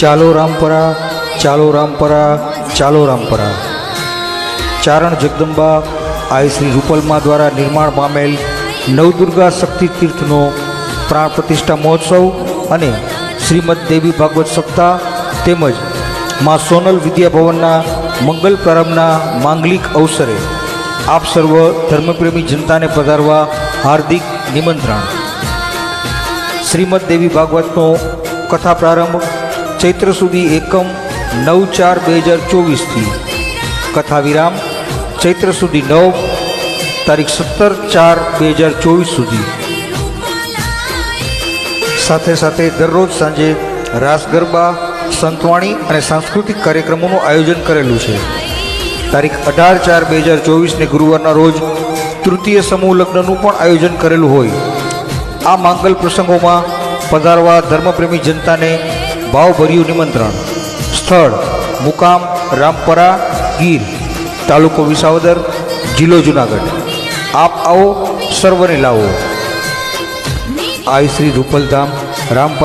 ચાલો રામપરા ચાલો રામપરા ચાલો રામપરા. ચારણ જગદંબા, આઈ શ્રી રૂપલમા દ્વારા નિર્માણ પામેલ નવદુર્ગા શક્તિ તીર્થનો પ્રાણ પ્રતિષ્ઠા મહોત્સવ અને શ્રીમદ દેવી ભાગવત સપ્તાહ તેમજ મા સોનલ વિદ્યાભવનના મંગલ પ્રારંભના માંગલિક અવસરે આપ સર્વ ધર્મપ્રેમી જનતાને પધારવા હાર્દિક નિમંત્રણ. શ્રીમદ દેવી ભાગવતનો કથા પ્રારંભ ચૈત્ર સુધી એકમ નવ ચાર બે હજાર ચોવીસથી. કથા વિરામ ચૈત્ર સુધી નવ, તારીખ સત્તર ચાર બે હજાર ચોવીસ સુધી. સાથે સાથે દરરોજ સાંજે રાસ ગરબા, સંતવાણી અને સાંસ્કૃતિક કાર્યક્રમોનું આયોજન કરેલું છે. તારીખ અઢાર ચાર બે હજાર ચોવીસને ગુરુવારના રોજ તૃતીય સમૂહ લગ્નનું પણ આયોજન કરેલું હોય. આ માંગલ પ્રસંગોમાં પધારવા ધર્મપ્રેમી જનતાને ભાવભર્યું નિમંત્રણ. સ્થળ, મુકામ, રામપરા, ગીર, તાલુકો વિસાવદર, જિલ્લો જુનાગઢ. આપ આવો, સર્વને લાવો. આઈ શ્રી રૂપલધામ, રામપરા